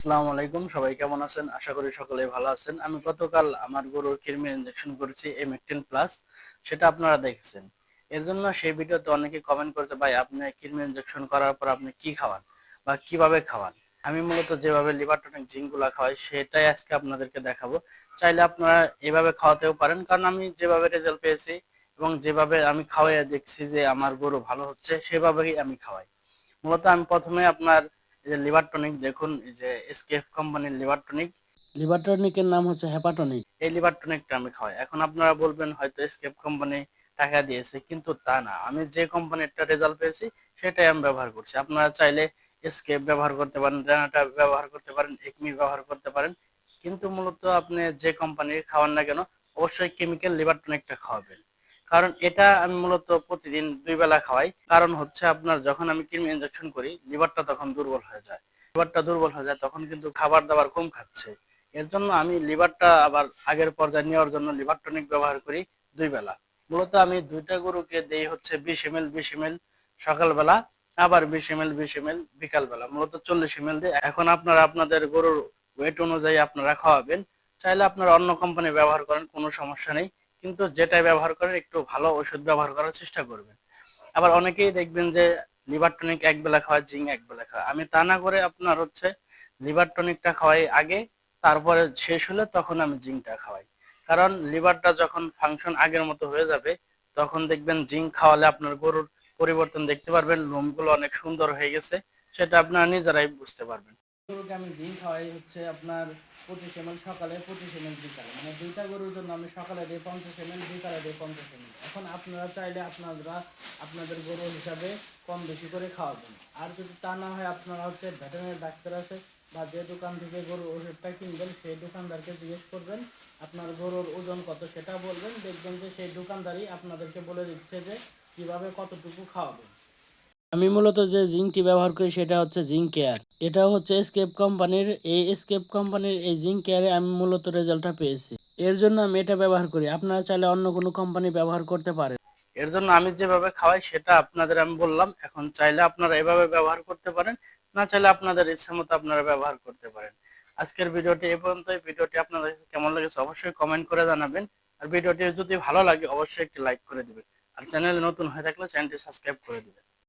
আসসালামু আলাইকুম, সবাই কেমন আছেন? আশা করি সকলেই ভালো আছেন। আমি গতকাল আমার গরুর করেছি প্লাস সেটা আপনারা দেখেছেন। এর জন্য সেই ভিডিওতে অনেকে কমেন্ট ভাই, আপনি করার পর আপনি কি খাওয়ান বা কীভাবে খাওয়ান? আমি মূলত যেভাবে লিভার টনিক জিঙ্কগুলো খাওয়াই, সেটাই আজকে আপনাদেরকে দেখাবো। চাইলে আপনারা এভাবে খাওয়াতেও পারেন, কারণ আমি যেভাবে রেজাল্ট পেয়েছি এবং যেভাবে আমি খাওয়াই দেখছি যে আমার গরু ভালো হচ্ছে, সেভাবেই আমি খাওয়াই। মূলত আমি প্রথমে আপনার এই যে লিভার টনিক দেখুন এই যে এসকেএফ কোম্পানির লিভার টনিক। লিভার টনিকের নাম হচ্ছে হেপাটনিক। এই লিভার টনিকটা আমি খাওয়াই। এখন আপনারা বলবেন হয়তো এসকেএফ কোম্পানি টাকা দিয়েছে কিন্তু তা না। আমি যে কোম্পানিরটা রেজাল্ট পেয়েছি সেটাই আমি ব্যবহার করছি। আপনারা চাইলে এসকেএফ ব্যবহার করতে পারেন রেনাটা ব্যবহার করতে পারেন একমি ব্যবহার করতে পারেন। কিন্তু মূলত আপনি যে কোম্পানির খাওয়ান না কেন অবশ্যই কেমিক্যাল লিভার টনিকটা খাওয়াবেন। কারণ এটা আমি মূলত প্রতিদিন দুই বেলা খাওয়াই। কারণ হচ্ছে আপনার যখন আমি কৃমি ইনজেকশন করি, লিভারটা তখন দুর্বল হয়ে যায়। লিভারটা দুর্বল হয়ে যায়, তখন কিন্তু খাবার দাবার কম খাচ্ছে। এর জন্য আমি লিভারটা আবার আগের পর্যায়ে নেওয়ার জন্য লিভার টনিক ব্যবহার করি দুই বেলা। মূলত আমি দুইটা গরুকে দেই হচ্ছে বিশ এম এল বিশ এম এল সকালবেলা, আবার বিশ এম এল বিশ এম এল বিকালবেলা। মূলত চল্লিশ এম এল দিয়ে। এখন আপনারা আপনাদের গরুর ওয়েট অনুযায়ী আপনারা খাওয়াবেন। চাইলে আপনারা অন্য কোম্পানি ব্যবহার করেন, কোনো সমস্যা নেই। কিন্তু যেটা ব্যবহার করেন, একটু ভালো ওষুধ ব্যবহার করার চেষ্টা করবেন। আবার অনেকেই দেখবেন যে লিভার টনিক এক বেলা খাওয়ায় জিঙ্ক এক বেলা খাওয়ায় আমি তা না করে আপনার হচ্ছে লিভার টনিকটা খাওয়াই আগে, তারপরে শেষ হলে তখন আমি জিঙ্কটা খাওয়াই। কারণ লিভারটা যখন ফাংশন আগের মতো হয়ে যাবে, তখন দেখবেন জিঙ্ক খাওয়ালে আপনার গরুর পরিবর্তন দেখতে পারবেন, লোমগুলো অনেক সুন্দর হয়ে গেছে, সেটা আপনারা নিজেরাই বুঝতে পারবেন। গরুকে আমি খাওয়াই হচ্ছে আপনার পঁচিশ এম সকালে পঁচিশ এম বিকালে। মানে দুইটা গরুর জন্য আমি সকালে দিই পঞ্চাশ এম বিকালে দিই পঞ্চাশ এম এখন আপনারা চাইলে আপনারা আপনাদের গরু হিসাবে কম বেশি করে খাওয়াবেন। আর যদি তা না হয়, আপনারা হচ্ছে ভেটেরিনারি ডাক্তার আছে বা যে দোকান থেকে গরুর ওষুধটা কিনবেন, সেই দোকানদারকে জিজ্ঞেস করবেন, আপনার গরুর ওজন কত সেটা বলবেন। দেখবেন যে সেই দোকানদারই আপনাদেরকে বলে দিচ্ছে যে কীভাবে কতটুকু খাওয়াবেন। আমি মূলত যে জিঙ্কটি ব্যবহার করি সেটা হচ্ছে জিঙ্ক কেয়ার। এটা হচ্ছে এসকেপ কোম্পানির, এই এসকেপ কোম্পানির এই জিঙ্ক কেয়ারে আমি মূলত রেজাল্টটা পেয়েছি। এর জন্য আমি এটা ব্যবহার করি। আপনারা চাইলে অন্য কোনো কোম্পানি ব্যবহার করতে পারেন। এর জন্য আমি যেভাবে খাওয়াই সেটা আপনাদের আমি বললাম। এখন চাইলে আপনারা এভাবে ব্যবহার করতে পারেন। না চাইলে আপনাদের ইচ্ছা মতো আপনারা ব্যবহার করতে পারেন। আজকের ভিডিওটি এ পর্যন্তই। ভিডিওটি আপনাদের কেমন লেগেছে অবশ্যই কমেন্ট করে জানাবেন। আর ভিডিওটি যদি ভালো লাগে, অবশ্যই একটি লাইক করে দিবেন। আর চ্যানেলে নতুন হয়ে থাকলে চ্যানেলটি সাবস্ক্রাইব করে দিবেন।